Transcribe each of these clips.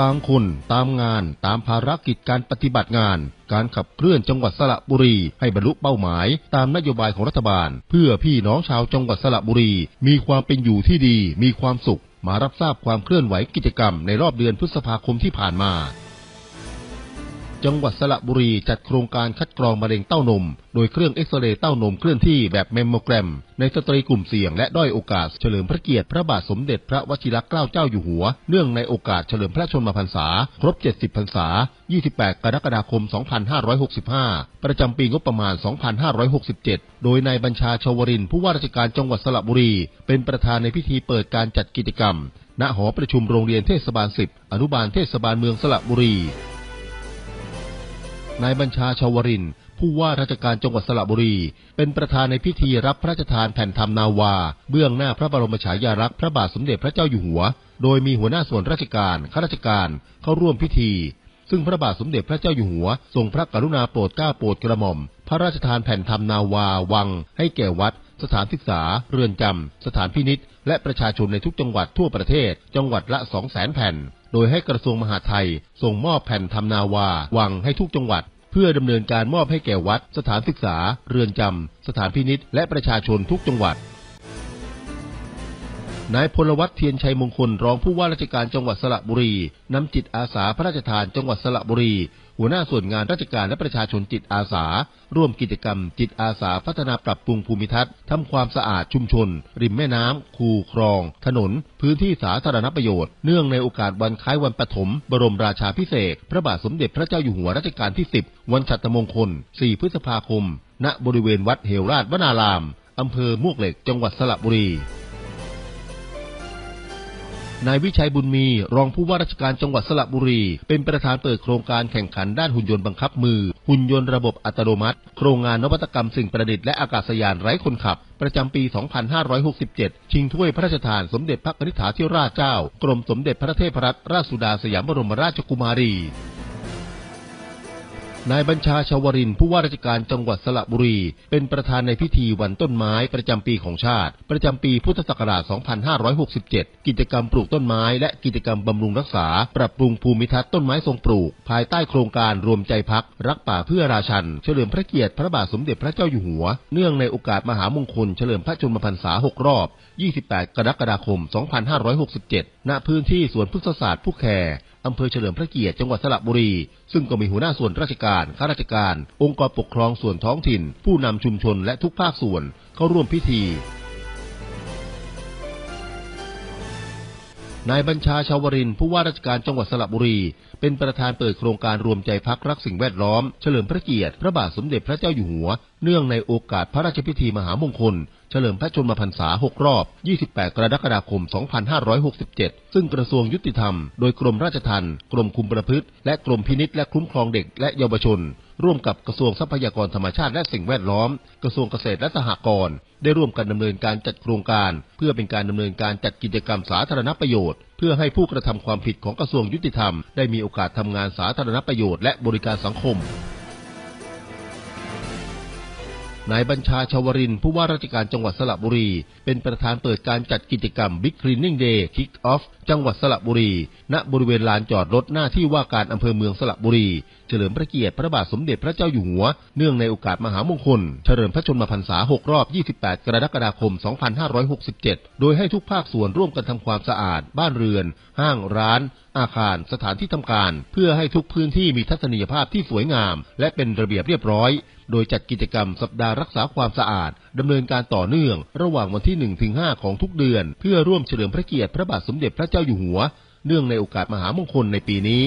ต่างคนตามงานตามภารกิจการปฏิบัติงาน การขับเคลื่อนจังหวัดสระบุรี ให้บรรลุเป้าหมาย ตามนโยบายของรัฐบาล เพื่อพี่น้องชาวจังหวัดสระบุรี มีความเป็นอยู่ที่ดี มีความสุข มารับทราบความเคลื่อนไหวกิจกรรมในรอบเดือนพฤษภาคมที่ผ่านมา จังหวัดสระบุรีจัดโครงการคัดกรองมะเร็งเต้านม โดยเครื่องเอ็กซเรย์เต้านมเคลื่อนที่แบบเมมโมแกรม ในสตรีกลุ่มเสี่ยงและด้อยโอกาสเฉลิมพระเกียรติพระบาทสมเด็จพระวชิรเกล้าเจ้าอยู่หัว เนื่องในโอกาสเฉลิมพระชนมพรรษา ครบ 70 พรรษา 28 กรกฎาคม 2565 ประจำปีงบประมาณ 2567 โดยนายบัญชาชวรินผู้ว่าราชการจังหวัดสระบุรี เป็นประธานในพิธีเปิดการจัดกิจกรรม ณหอประชุมโรงเรียนเทศบาล 10 อนุบาลเทศบาลเมืองสระบุรี นายบัญชาชาวริน ผู้ว่าราชการจังหวัดสระบุรี เป็นประธานในพิธีรับพระราชทานแผ่นธรรมนาวา เบื้องหน้าพระบรมฉายาลักษณ์พระบาทสมเด็จพระเจ้าอยู่หัว โดยมีหัวหน้าส่วนราชการข้าราชการเข้าร่วมพิธี ซึ่งพระบาทสมเด็จพระเจ้าอยู่หัวทรงพระกรุณาโปรดเกล้าโปรดกระหม่อม พระราชทานแผ่นธรรมนาวาวังให้แก่วัด สถานศึกษา เรือนจำ สถานพินิษและประชาชนในทุกจังหวัดทั่วประเทศ จังหวัดละ 2 0 0 0 0 0 แผ่น โดยให้กระทรวงมหาดไทย ส่งมอบแผ่นธรรมนาวา วังให้ทุกจังหวัด เพื่อดำเนินการมอบให้แก่วัด สถานศึกษา เรือนจำ สถานพินิษและประชาชนทุกจังหวัดนายพลวัตเทียนชัยมงคลรองผู้ว่าราชการจังหวัดสระบุรีนำจิตอาสาพระราชทานจังหวัดสระบุรี หัวหน้าส่วนงานราชการและประชาชนจิตอาสา ร่วมกิจกรรม จิตอาสาพัฒนาปรับปรุงภูมิทัศน์ทำความสะอาดชุมชน ริมแม่น้ำคูคลอง ถนน พื้นที่สาธารณประโยชน์ เนื่องในโอกาสวันคล้ายวันปฐม บรมราชาพิเศษ พระบาทสมเด็จพระเจ้าอยู่หัวรัชกาลที่ 10 วันฉัตรมงคล 4 พฤษภาคม ณ บริเวณวัดเหวราชวนาราม อำเภอมวกเหล็ก จังหวัดสระบุรี นายวิชัยบุญมี รองผู้ว่าราชการจังหวัดสระบุรี เป็นประธานเปิดโครงการแข่งขันด้านหุ่นยนต์บังคับมือ หุ่นยนต์ระบบอัตโนมัติ โครงงานนวัตกรรมสิ่งประดิษฐ์และอากาศยานไร้คนขับ ประจำปี 2567 ชิงถ้วยพระราชทานสมเด็จพระนิธิถาธิราชเจ้า กรมสมเด็จพระเทพรัตนราชสุดาสยามบรมราชกุมารี นายบัญชาชาวรินผู้ว่าราชการจังหวัดสระบุรี เป็นประธานในพิธีวันต้นไม้ประจำปีของชาติ ประจำปีพุทธศักราช 2567 กิจกรรมปลูกต้นไม้ และกิจกรรมบำรุงรักษา ปรับปรุงภูมิทัศน์ต้นไม้ทรงปลูก ภายใต้โครงการรวมใจพัก รักป่าเพื่อราชัน เฉลิมพระเกียรติพระบาทสมเด็จพระเจ้าอยู่หัว เนื่องในโอกาสมหามงคลเฉลิมพระชนมพรรษา 6 รอบ 28 กรกฎาคม 2567 ณพื้นที่สวนพฤกษศาสตร์ผู้แคอำเภอเฉลิมพระเกียรติจังหวัดสระบุรี ซึ่งก็มีหัวหน้าส่วนราชการข้าราชการ องค์กรปกครองส่วนท้องถิ่น ผู้นำชุมชนและทุกภาคส่วนเข้าร่วมพิธีนายบัญชาชาวรินผู้ว่าราชการจังหวัดสระบุรี เป็นประธานเปิดโครงการรวมใจพักรักสิ่งแวดล้อม เฉลิมพระเกียรติ พระบาทสมเด็จพระเจ้าอยู่หัว เนื่องในโอกาสพระราชพิธีมหามงคล เฉลิมพระชนมพรรษา 6 รอบ 28 กรกฎาคม 2567 ซึ่งกระทรวงยุติธรรม โดยกรมราชทัณฑ์กรมคุมประพฤติ และกรมพินิษและคุ้มครองเด็กและเยาวชน ร่วมกับกระทรวงทรัพยากรธรรมชาติและสิ่งแวดล้อม กระทรวงเกษตรและสหกรณ์ได้ร่วมกันดำเนินการจัดโครงการ เพื่อเป็นการดำเนินการจัดกิจกรรมสาธารณประโยชน์ เพื่อให้ผู้กระทำความผิดของกระทรวงยุติธรรม ได้มีโอกาสทำงานสาธารณประโยชน์และบริการสังคม นายบัญชาชาวรินผู้ว่าราชการจังหวัดสระบุรี เป็นประธานเปิดการจัดกิจกรรม Big Cleaning Day Kick Off จังหวัดสระบุรี ณ บริเวณลานจอดรถหน้าที่ว่าการอำเภอเมืองสระบุรี เฉลิมพระเกียรติพระบาทสมเด็จพระเจ้าอยู่หัว เนื่องในโอกาสมหามงคล เฉลิมพระชนมพรรษา 6 รอบ 28 กรกฎาคม 2567 โดยให้ทุกภาคส่วนร่วมกันทำความสะอาด บ้านเรือน ห้างร้านอาคารสถานที่ทำการ เพื่อให้ทุกพื้นที่มีทัศนียภาพที่สวยงาม และเป็นระเบียบเรียบร้อย โดยจัดกิจกรรมสัปดาห์รักษาความสะอาดดำเนินการต่อเนื่อง ระหว่างวันที่1-5ของทุกเดือน เพื่อร่วมเฉลิมพระเกียรติพระบาทสมเด็จพระเจ้าอยู่หัว เนื่องในโอกาสมหามงคลในปีนี้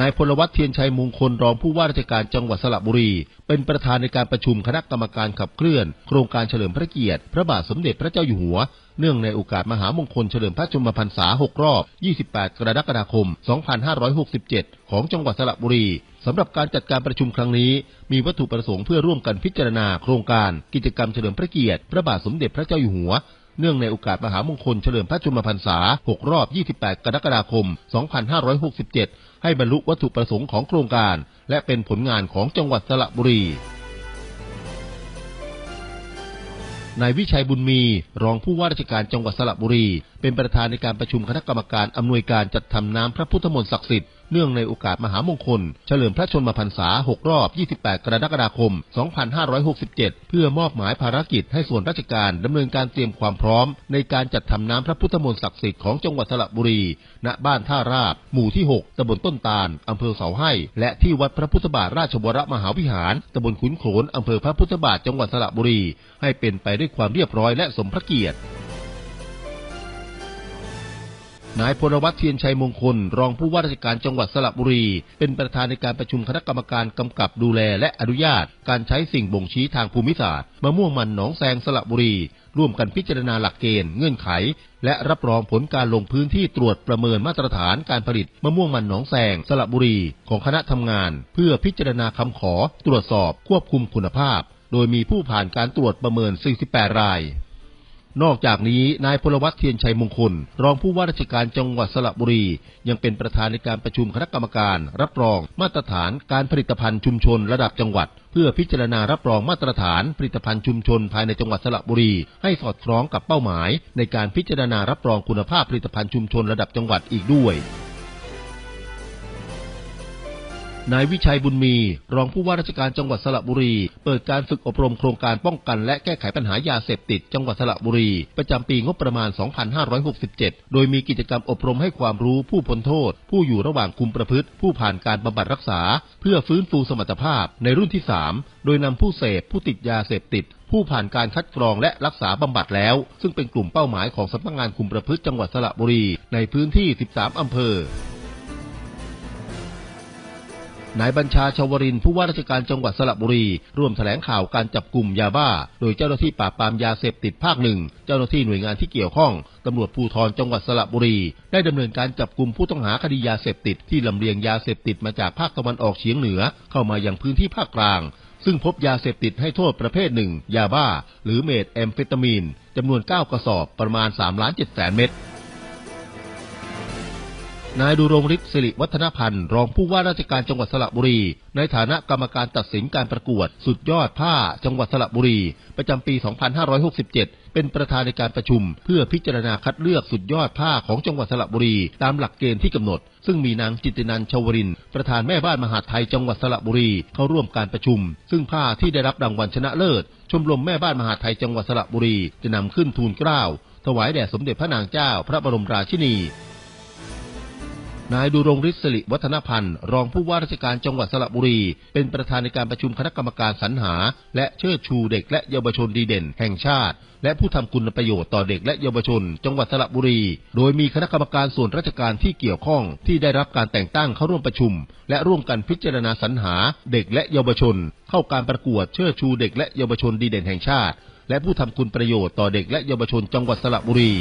นายพลวัตเทียนชัยมงคลรองผู้ว่าราชการจังหวัดสระบุรี เป็นประธานในการประชุมคณะกรรมการขับเคลื่อน โครงการเฉลิมพระเกียรติ พระบาทสมเด็จพระเจ้าอยู่หัว เนื่องในโอกาสมหามงคลเฉลิมพระชนมพรรษา 6 รอบ 28 กรกฎาคม 2567 ของจังหวัดสระบุรีสำหรับการจัดการประชุมครั้งนี้ มีวัตถุประสงค์เพื่อร่วมกันพิจารณาโครงการกิจกรรมเฉลิมพระเกียรติ พระบาทสมเด็จพระเจ้าอยู่หัว เนื่องในโอกาสมหามงคลเฉลิมพระชนมพรรษา 6 รอบ 28 กรกฎาคม 2567 ให้บรรลุวัตถุประสงค์ของโครงการ และเป็นผลงานของจังหวัดสระบุรีนายวิชัยบุญมี รองผู้ว่าราชการจังหวัดสระบุรี เป็นประธานในการประชุมคณะกรรมการอำนวยการจัดทำน้ำพระพุทธมนต์ศักดิ์สิทธิ์เนื่องในโอกาสมหามงคล เฉลิมพระชนมพรรษา 6 รอบ 28 กรกฎาคม 2567 เพื่อมอบหมายภารกิจให้ส่วนราชการดำเนินการเตรียมความพร้อม ในการจัดทำน้ำพระพุทธมนต์ศักดิ์สิทธิ์ของจังหวัดสระบุรี ณ บ้านท่าราบ หมู่ที่ 6 ตำบลต้นตาลอำเภอเสาให้ และที่วัดพระพุทธบาทราชวรมหาวิหาร ตำบลขุนโขนอำเภอพระพุทธบาท จังหวัดสระบุรี ให้เป็นไปด้วยความเรียบร้อยและสมพระเกียรติ นายพลวัตเทียนชัยมงคล รองผู้ว่าราชการจังหวัดสระบุรี เป็นประธานในการประชุมคณะกรรมการกำกับดูแลและอนุญาต การใช้สิ่งบ่งชี้ทางภูมิศาสตร์มะม่วงมันหนองแซงสระบุรี ร่วมกันพิจารณาหลักเกณฑ์เงื่อนไข และรับรองผลการลงพื้นที่ตรวจประเมินมาตรฐานการผลิตมะม่วงมันหนองแซงสระบุรี ของคณะทำงาน เพื่อพิจารณาคำขอ ตรวจสอบควบคุมคุณภาพ โดยมีผู้ผ่านการตรวจประเมิน 48 ราย นอกจากนี้นายพลวัตเทียนชัยมงคล รองผู้ว่าราชการจังหวัดสระบุรี ยังเป็นประธานในการประชุมคณะกรรมการ รับรองมาตรฐานการผลิตภัณฑ์ชุมชนระดับจังหวัด เพื่อพิจารณารับรองมาตรฐานผลิตภัณฑ์ชุมชนภายในจังหวัดสระบุรี ให้สอดคล้องกับเป้าหมาย ในการพิจารณารับรองคุณภาพผลิตภัณฑ์ชุมชนระดับจังหวัดอีกด้วย นายวิชัยบุญมี รองผู้ว่าราชการจังหวัดสระบุรี เปิดการฝึกอบรมโครงการป้องกันและแก้ไขปัญหายาเสพติด จังหวัดสระบุรี ประจำปีงบประมาณ 2567 โดยมีกิจกรรมอบรมให้ความรู้ผู้พ้นโทษ ผู้อยู่ระหว่างคุมประพฤติ ผู้ผ่านการบำบัดรักษา เพื่อฟื้นฟูสมรรถภาพในรุ่นที่ 3 โดยนำผู้เสพผู้ติดยาเสพติดผู้ผ่านการคัดกรองและรักษาบำบัดแล้ว ซึ่งเป็นกลุ่มเป้าหมายของสำนักงานคุมประพฤติจังหวัดสระบุรี ในพื้นที่ 13 อำเภอ นายบัญชาชาวรินผู้ว่าราชการจังหวัดสระบุรี ร่วมแถลงข่าวการจับกลุ่มยาบ้า โดยเจ้าหน้าที่ปราบปรามยาเสพติดภาคหนึ่ง เจ้าหน้าที่หน่วยงานที่เกี่ยวข้องตำรวจภูธรจังหวัดสระบุรี ได้ดำเนินการจับกลุ่มผู้ต้องหาคดียาเสพติดที่ลำเลียงยาเสพติดมาจากภาคตะวันออกเฉียงเหนือ เข้ามายังพื้นที่ภาคกลาง ซึ่งพบยาเสพติดให้โทษประเภทหนึ่งยาบ้า หรือเมทแอมเฟตามีนจำนวน 9 กระสอบประมาณ3ล้าน7แสนเม็ด นายดูรงฤทธิ์สิริวัฒนพันธ์รองผู้ว่าราชการจังหวัดสระบุรี ในฐานะกรรมการตัดสินการประกวด สุดยอดผ้าจังหวัดสระบุรี ประจำปี 2567 เป็นประธานในการประชุม เพื่อพิจารณาคัดเลือกสุดยอดผ้าของจังหวัดสระบุรี ตามหลักเกณฑ์ที่กำหนด ซึ่งมีนางจิตตินันชวริน ประธานแม่บ้านมหาไทยจังหวัดสระบุรีเข้าร่วมการประชุม ซึ่งผ้าที่ได้รับรางวัลชนะเลิศ ชมรมแม่บ้านมหาไทยจังหวัดสระบุรีจะนำขึ้นทูลเกล้าถวายแด่สมเด็จพระนางเจ้า พระบรมราชินี นายดูรงฤทธิ์สิริวัฒนพันธ์ รองผู้ว่าราชการจังหวัดสระบุรี เป็นประธานในการประชุมคณะกรรมการสรรหา และเชิดชูเด็กและเยาวชนดีเด่น แห่งชาติ และผู้ทำคุณประโยชน์ต่อเด็กและเยาวชน จังหวัดสระบุรี โดยมีคณะกรรมการส่วนราชการที่เกี่ยวข้องที่ได้รับการแต่งตั้งเข้าร่วมประชุม และร่วมกันพิจารณาสรรหา เด็กและเยาวชน เข้าการประกวดเชิดชูเด็กและเยาวชนดีเด่นแห่งชาติ และผู้ทำคุณประโยชน์ต่อเด็กและเยาวชนจังหวัดสระบุรี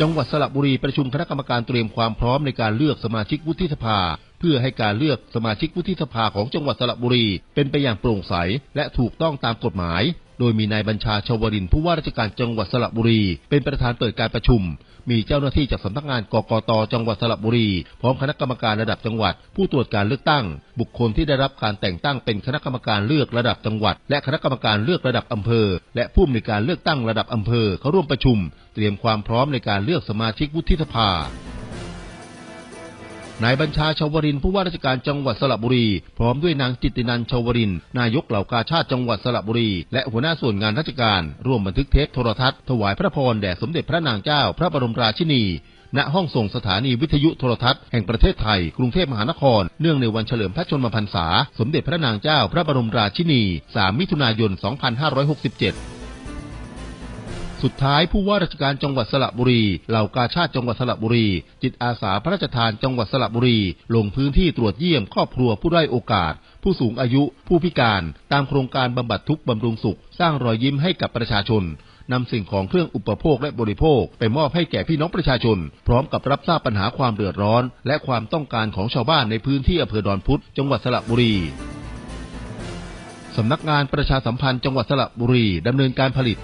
จังหวัดสระบุรีประชุมคณะกรรมการเตรียมความพร้อมในการเลือกสมาชิกวุฒิสภา เพื่อให้การเลือกสมาชิกวุฒิสภาของจังหวัดสระบุรี เป็นไปอย่างโปร่งใส และถูกต้องตามกฎหมาย โดยมีนายบัญชาชาวรินผู้ว่าราชการจังหวัดสระบุรี เป็นประธานเปิดการประชุม มีเจ้าหน้าที่จากสำนักงานกกตจังหวัดสระบุรี พร้อมคณะกรรมการระดับจังหวัด ผู้ตรวจการเลือกตั้ง บุคคลที่ได้รับการแต่งตั้งเป็นคณะกรรมการเลือกระดับจังหวัด และคณะกรรมการเลือกระดับอำเภอ และผู้มีการเลือกตั้งระดับอำเภอเข้าร่วมประชุม เตรียมความพร้อมในการเลือกสมาชิกวุฒิสภา นายบัญชาชาวรินผู้ว่าราชการจังหวัดสระบุรี พร้อมด้วยนางจิตตินันชาวรินนายกเหล่ากาชาติจังหวัดสระบุรี และหัวหน้าส่วนงานราชการ ร่วมบันทึกเทปโทรทัศน์ถวายพระพรแด่สมเด็จพระนางเจ้า พระบรมราชินีณห้องส่งสถานีวิทยุโทรทัศน์แห่งประเทศไทย กรุงเทพมหานคร เนื่องในวันเฉลิมพระชนมพรรษา สมเด็จพระนางเจ้า พระบรมราชินี 3 มิถุนายน 2567 สุดท้ายผู้ว่าราชการจังหวัดสระบุรีเหล่ากาชาติจังหวัดสระบุรี จิตอาสาพระราชทานจังหวัดสระบุรี ลงพื้นที่ตรวจเยี่ยมครอบครัวผู้ได้อยโอกาส ผู้สูงอายุ ผู้พิการ ตามโครงการบำบัดทุกข์บำรุงสุข สร้างรอยยิ้มให้กับประชาชนนำสิ่งของเครื่องอุปโภคและบริโภค ไปมอบให้แก่พี่น้องประชาชน พร้อมกับรับทราบปัญหาความเดือดร้อน และความต้องการของชาวบ้านในพื้นที่อำเภอดอนพุธจังหวัดสระบุรีสำนักงานประชาสัมพันธ์จังหวัดสระบุรีดำเนินการผลิต